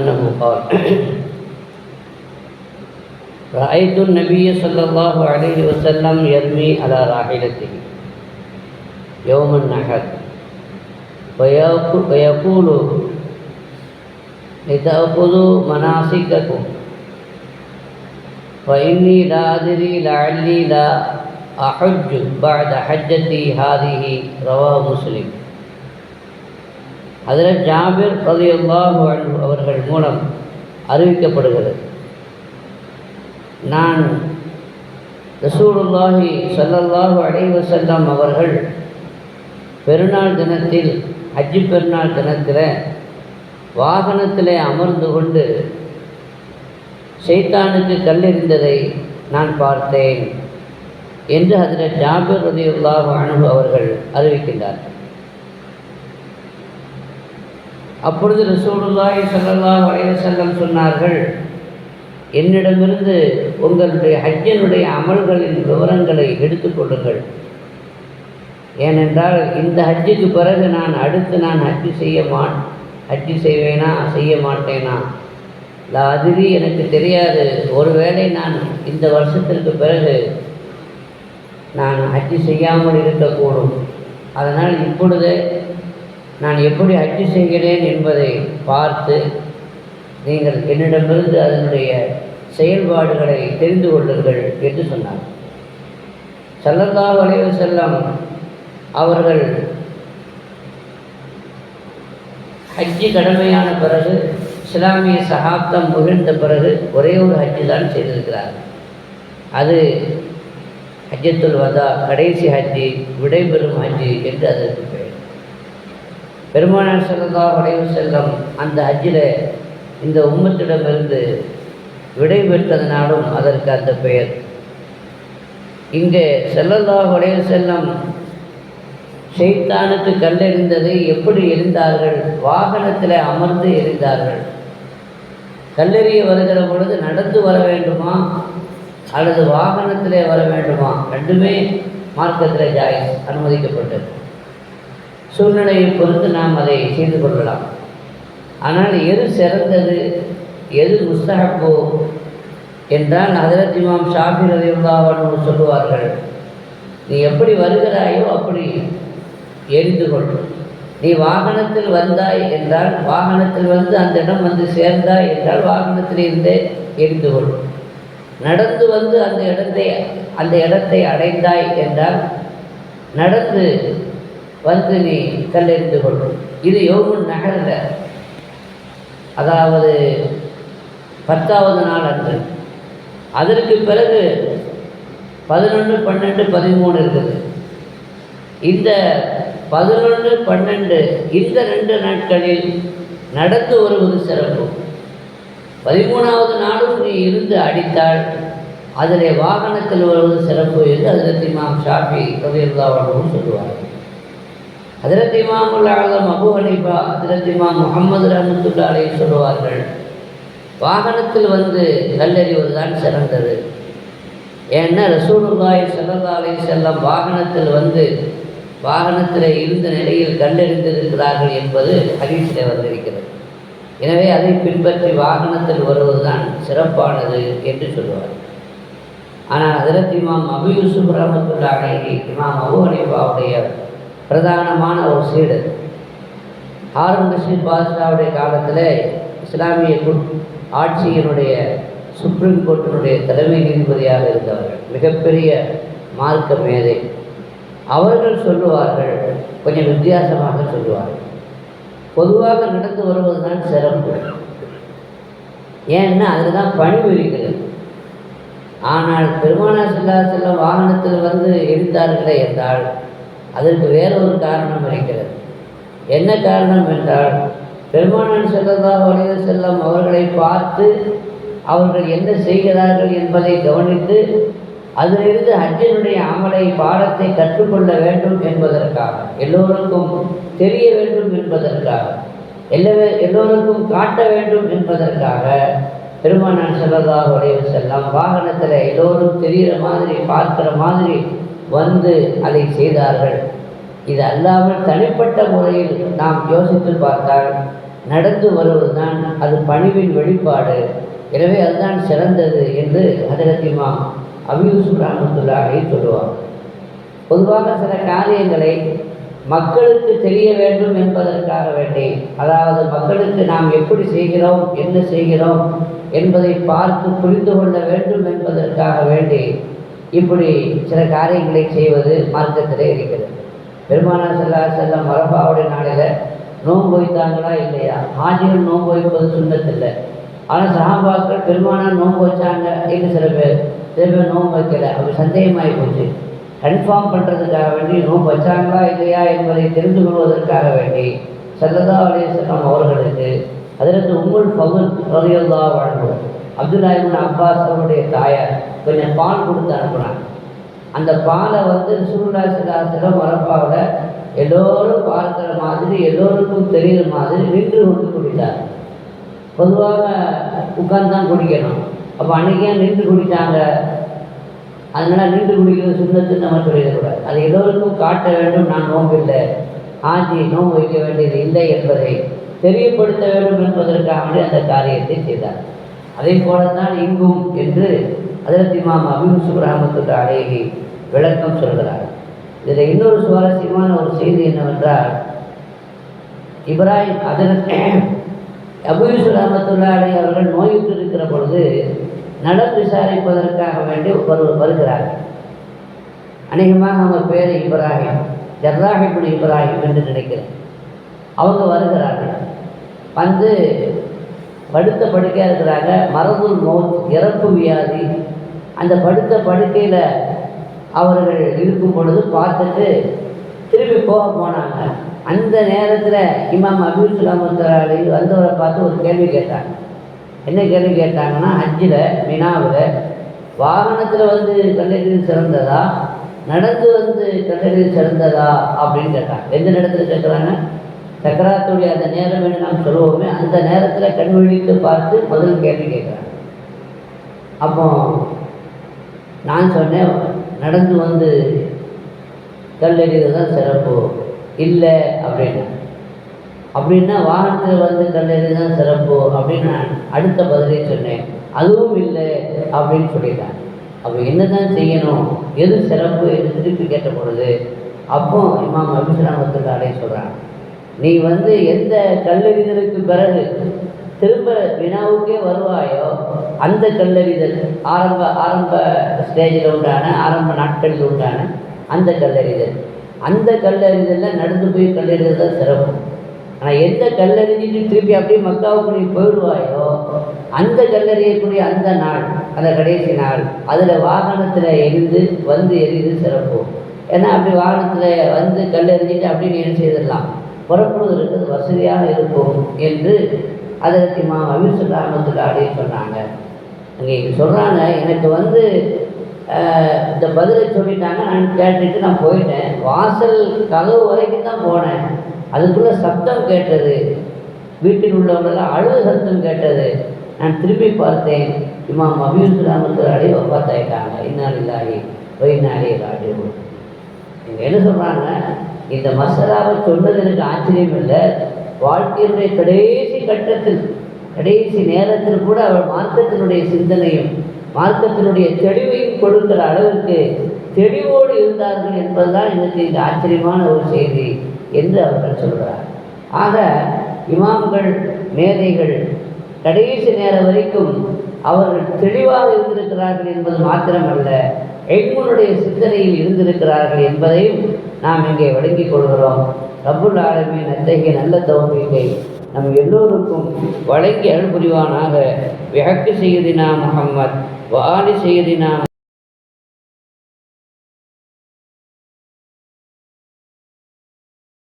أنه قال رأيت النبي صلى الله عليه وسلم يرمي على راحلته يوم النحر ويقو- ويقول لتأخذوا مناسككم فإني لا أدري لعلي لا أحج بعد حجتي هذه رواه مسلم. அதில் ஜாபிர் ரலியல்லாஹு அவர்கள் மூலம் அறிவிக்கப்படுகிறது. நான் ரசூலுல்லாஹி சல்லல்லாஹு அலைஹி செல்லம் அவர்கள் பெருநாள் தினத்தில் ஹஜ்ஜி பெருநாள் தினத்தில் வாகனத்திலே அமர்ந்து கொண்டு சைத்தானுக்கு கல்லெறிந்ததை நான் பார்த்தேன் என்று அதில் ஜாபிர் ரதியுல்லாஹு அனுபவ அவர்கள் அறிவிக்கின்றார்கள். அப்பொழுது ரசூலுல்லாஹி ஸல்லல்லாஹு வரைய செல்லம் சொன்னார்கள் என்னிடமிருந்து உங்களுடைய ஹஜ்ஜனுடைய அமல்களின் விவரங்களை எடுத்துக்கொள்ளுங்கள் ஏனென்றால் இந்த ஹஜ்ஜுக்கு பிறகு நான் அடுத்து நான் ஹஜ்ஜு செய்ய மா ஹஜ்ஜு செய்வேனா செய்ய மாட்டேனா? லா அதிரி எனக்கு தெரியாது. ஒருவேளை நான் இந்த வருஷத்திற்கு பிறகு நான் ஹஜ்ஜு செய்யாமல் இருக்கக்கூடும். அதனால் இப்பொழுதே நான் எப்படி அச்சு செய்கிறேன் என்பதை பார்த்து நீங்கள் என்னிடமிருந்து அதனுடைய செயல்பாடுகளை தெரிந்து கொள்ளுங்கள் என்று சொன்னார். ஸல்லல்லாஹு வளைவு செல்லம் அவர்கள் ஹஜ்ஜி கடமையான பிறகு இஸ்லாமிய சகாப்தம் முகிழ்ந்த பிறகு ஒரே ஒரு ஹஜ்ஜு தான் செய்திருக்கிறார். அது ஹஜ்ஜத்துல் வதா கடைசி ஹஜ்ஜி விடைபெறும் ஹஜ்ஜி என்று அதற்கு பெயர். பெருமானார் ஸல்லல்லாஹு வளைவு செல்லம் அந்த ஹஜ்ஜில் இந்த உம்மத்திடமிருந்து விடை பெற்றதனாலும் அதற்கு அந்த பெயர். இங்கே செல்லல்லா அலைஹி செல்லம் செய்தானுக்கு கல்லெறிந்தது எப்படி எரிந்தார்கள் வாகனத்தில் அமர்ந்து எரிந்தார்கள் கல்லெறிய வருகிற பொழுது நடந்து வர வேண்டுமா? அல்லது வாகனத்திலே வர வேண்டுமா? ரெண்டுமே மார்க்கத்தில் ஜாயிஸ் அனுமதிக்கப்பட்டது. சூழ்நிலையை பொறுத்து நாம் அதை செய்து கொள்ளலாம். ஆனால் எது சிறந்தது எது முஸ்தகப்போ என்றால் ஹதரத் இமாம் ஷாஃபி ரலியல்லாஹு சொல்லுவார்கள் நீ எப்படி வருகிறாயோ அப்படி எரிந்து கொள். நீ வாகனத்தில் வந்தாய் என்றால் வாகனத்தில் வந்து அந்த இடம் வந்து சேர்ந்தாய் என்றால் வாகனத்தில் இருந்தே எரிந்து கொள். நடந்து வந்து அந்த இடத்தை அந்த இடத்தை அடைந்தாய் என்றால் நடந்து வந்து நீ கல்லெறிந்து கொள்ளும் இது யோகுன் நகரில் அதாவது பத்தாவது நாள் அன்று. அதற்கு பிறகு பதினொன்று பன்னெண்டு பதிமூணு இருக்குது இந்த பதினொன்று பன்னெண்டு இந்த ரெண்டு நாட்களில் நடந்து வருவது சிறப்பு. பதிமூணாவது நாளும் நீ இருந்து அடித்தால் அதில் வாகனத்தில் வருவது சிறப்பு என்று அதில் இமாம் ஷாஃபி ரவியுல்லாவும் சொல்லுவார்கள். அதிரத் இமாமுல் ஆலம் அபு ஹனீஃபா அதிரத் இமாம் முகமது ரஹமத்துல்லாலே சொல்லுவார்கள் வாகனத்தில் வந்து கல்லறிவது தான் சிறந்தது. ஏன்னா ரசூலுல்லாஹி சிறந்தாலே செல்லம் வாகனத்தில் வந்து வாகனத்தில் இருந்த நிலையில் கண்டறிந்திருக்கிறார்கள் என்பது ஹதீஸில் வந்திருக்கிறது. எனவே அதை பின்பற்றி வாகனத்தில் வருவதுதான் சிறப்பானது என்று சொல்லுவார் ஆனால் அதிரத் இமாம் அபு யூசுப் ரஹமத்துல்லா இமாம் அபு ஹனீஃபாவுடைய பிரதானமான ஒரு சீடு. ஹாரூன் ரஷீத் பாதுஷாவுடைய காலத்தில் இஸ்லாமிய ஆட்சியினுடைய சுப்ரீம் கோர்ட்டினுடைய தலைமை நீதிபதியாக இருந்தவர்கள். மிகப்பெரிய மார்க்க மேதை அவர்கள் சொல்லுவார்கள் கொஞ்சம் வித்தியாசமாக சொல்லுவார்கள். பொதுவாக நடந்து வருவது தான் சிறப்பு. ஏன்னா அதில் தான் பணிவு இருக்கிறது ஆனால் பெருமானா செல்லா செல்ல வாகனத்தில் வந்து எரிந்தார்களே என்றால் அதற்கு வேறொரு காரணம் இருக்கிறது. என்ன காரணம் என்றால் பெருமானன் செல்லதா வலித செல்லம் அவர்களை பார்த்து அவர்கள் என்ன செய்கிறார்கள் என்பதை கவனித்து அதிலிருந்து ஹஜ்ஜினுடைய அமலை பாடத்தை கற்றுக்கொள்ள வேண்டும் என்பதற்காக எல்லோருக்கும் தெரிய வேண்டும் என்பதற்காக எல்லா எல்லோருக்கும் காட்ட வேண்டும் என்பதற்காக பெருமானன் செல்லதாக உடையவு செல்லாம் வாகனத்தில் எல்லோரும் தெரிகிற மாதிரி பார்க்கிற மாதிரி வந்து அதை செய்தார்கள். இது அல்லாமல் தனிப்பட்ட முறையில் நாம் யோசித்து பார்த்தால் நடந்து வருவதுதான் அது பணிவின் வெளிப்பாடு. எனவே அதுதான் சிறந்தது என்று ஹதரத் இமாம் அபியூசுப் ரஹமத்துல்லாஹி சொல்லுவார். பொதுவாக சில காரியங்களை மக்களுக்கு தெரிய வேண்டும் என்பதற்காக வேண்டி அதாவது மக்களுக்கு நாம் எப்படி செய்கிறோம் என்ன செய்கிறோம் என்பதை பார்த்து புரிந்து கொள்ள வேண்டும் என்பதற்காக வேண்டி இப்படி சில காரியங்களை செய்வது மார்க்கத்தில் இருக்கிறது. பெருமானார் செல்லா செல்லம் மரபாவுடைய நாளில் நோன்பு வைத்தாங்களா இல்லையா? ஆஜிகள் நோன்பு வைப்பது சுண்ணத்தில்லை. ஆனால் சஹாபாக்கள் பெருமானார் நோன்பு வச்சாங்க என்று சில பேர் சில பேர் நோன்பு வைக்கலை. அப்படி சந்தேகமாகி போச்சு. கன்ஃபார்ம் பண்ணுறதுக்காக வேண்டி நோன்பு வச்சாங்களா இல்லையா என்பதை தெரிந்து கொள்வதற்காக வேண்டி சல்லதா அலிஸ்லாம் அவர்களுக்கு அதிலிருந்து உங்கள் பகுல் ரவியல்லா வாழ்வோம் அப்துல்லாஹிபின் அப்பாஸ் அவருடைய தாயார் கொஞ்சம் பால் கொடுத்து அனுப்புகிறாங்க அந்த பாலை வந்து சுருளா சிலாசிலம் மரப்பாவில் எல்லோரும் பார்க்குற மாதிரி எல்லோருக்கும் தெரிகிற மாதிரி நின்று கொண்டு குடித்தார். பொதுவாக உட்கார்ந்து தான் குடிக்கணும். அப்போ அன்றைக்கே நின்று குடித்தாங்க? அதனால் நின்று குடிக்கிற சுண்ணத்து நம்ம சொல்லிடக்கூடாது அது எல்லோருக்கும் காட்ட வேண்டும் நான் நோம்பில்லை ஆஜி நோம்பு வைக்க வேண்டியது இல்லை என்பதை தெரியப்படுத்த வேண்டும் என்பதற்காக அந்த காரியத்தை செய்தார். அதே போலத்தான் இங்கும் என்று அதற்கு இமாம் அபிமுசுப் ரஹமத்துல்லா அலேஹி விளக்கம் சொல்கிறார். இதில் இன்னொரு சுவாரஸ்யமான ஒரு செய்தி என்னவென்றால் இப்ராஹிம் அதன் அபுயூசு ரஹமத்துல்லா அலி அவர்கள் நோயுற்று இருக்கிற பொழுது நலம் விசாரிப்பதற்காக வேண்டி வரு வருகிறார்கள் அநேகமாக அவங்க பேர் இப்ராஹிம் ஜர்ராஹிபின் இப்ராஹிம் என்று நினைக்கிறேன். அவங்க வருகிறார்கள். வந்து படுத்த படுக்கையாக இருக்கிறாங்க. மரபுல் மௌத் இறப்பு வியாதி. அந்த படுத்த படுக்கையில் அவர்கள் இருக்கும் பொழுது பார்த்துட்டு திரும்பி போக போனாங்க. அந்த நேரத்தில் இமாம் அபுல் சுலாமத்தராளி வந்தவரை பார்த்து ஒரு கேள்வி கேட்டாங்க. என்ன கேள்வி கேட்டாங்கன்னா அஞ்சில் மினாவில் வாகனத்தில் வந்து கல்லறியில் சிறந்ததா? நடந்து வந்து கல்லறியில் சிறந்ததா? அப்படின்னு கேட்டாங்க. எந்த நேரத்தில் கேட்குறாங்க சக்கராத்துடைய அந்த நேரம் என்று நாம் சொல்லுவோமே அந்த நேரத்தில் கண் விழித்து பார்த்து முதல் கேள்வி கேட்குறாங்க அப்போ நான் சொன்னேன் நடந்து வந்து கல்லெறிவது தான் சிறப்பு. இல்லை அப்படின்னு. அப்படின்னா வாகனத்தில் வந்து கல்லெறி தான் சிறப்பு. அப்படின்னு நான் அடுத்த பதிலே சொன்னேன். அதுவும் இல்லை அப்படின்னு சொல்லிட்டாங்க அப்போ என்ன தான் செய்யணும்? எது சிறப்பு என்று திருப்பி கேட்ட பொழுது அப்போ இமாம் அபிஸ்லாமத்துக்கு அடைய சொல்கிறாங்க நீ வந்து எந்த கல்லறிதலுக்கு பிறகு திரும்ப வினாவுக்கே வருவாயோ அந்த கல்லறிதல் ஆரம்ப ஆரம்ப ஸ்டேஜில் உண்டான ஆரம்ப நாட்களில் உண்டான அந்த கல்லறிதல். அந்த கல்லறிதலில் நடந்து போய் கல்லறிதல் தான் சிறப்பு. ஆனால் எந்த கல்லறிஞ்சிட்டு திருப்பி அப்படியே மக்காவுக்கு நீ போயிடுவாயோ அந்த கல்லறியக்கூடிய அந்த நாள் அந்த கடைசி நாள் அதில் வாகனத்தில் எரிந்து வந்து எரிந்து சிறப்பு. ஏன்னா அப்படி வாகனத்தில் வந்து கல்லறிஞ்சிட்டு அப்படி நீ என்ன செய்திடலாம்? புறப்படுவதற்கு வசதியாக இருக்கும் என்று அதற்கு மா அபிசுல் ராமத்துக்கு சொன்னாங்க. அங்கே சொல்கிறாங்க எனக்கு வந்து இந்த பதிலை சொல்லிட்டாங்க. நான் கேட்டுட்டு நான் போயிட்டேன். வாசல் கதவு வரைக்கும் தான் போனேன். அதுக்குள்ளே சப்தம் கேட்டது. வீட்டில் உள்ளவங்களெல்லாம் அழுத சத்தம் கேட்டது. நான் திரும்பி பார்த்தேன். இமாம் அபியூஸ் ராமத்துலாடி ஒப்பாத்தாயிட்டாங்க இன்னாலில்லாஹி வைநாளி ராஜு என்ன சொல்கிறாங்க இந்த மசாலாவை சொன்னது எனக்கு ஆச்சரியம் இல்லை. வாழ்க்கையினுடைய கடைசி கட்டத்தில் கடைசி நேரத்தில் கூட அவர் மார்க்கத்தினுடைய சிந்தனையும் மார்க்கத்தினுடைய தெளிவையும் கொடுக்கிற அளவுக்கு தெளிவோடு இருந்தார்கள் என்பதுதான் எனக்கு இந்த ஆச்சரியமான ஒரு செய்தி என்று அவர்கள் சொல்கிறார் ஆக இமாம்கள் மேதைகள் கடைசி நேரம் வரைக்கும் அவர்கள் தெளிவாக இருந்திருக்கிறார்கள் என்பது மாத்திரமல்ல. எய்முனுடைய சிந்தனையில் இருந்திருக்கிறார்கள் என்பதையும் நாம் இங்கே வழங்கிக் கொள்கிறோம். ரபுல் ஆலமே அத்தகைய நல்ல தௌமிகை நம் எல்லோருக்கும் வழங்கி அருள் புரிவானாக விஹக்கு செய்தினா முகம்மத் வாலி செய்தினா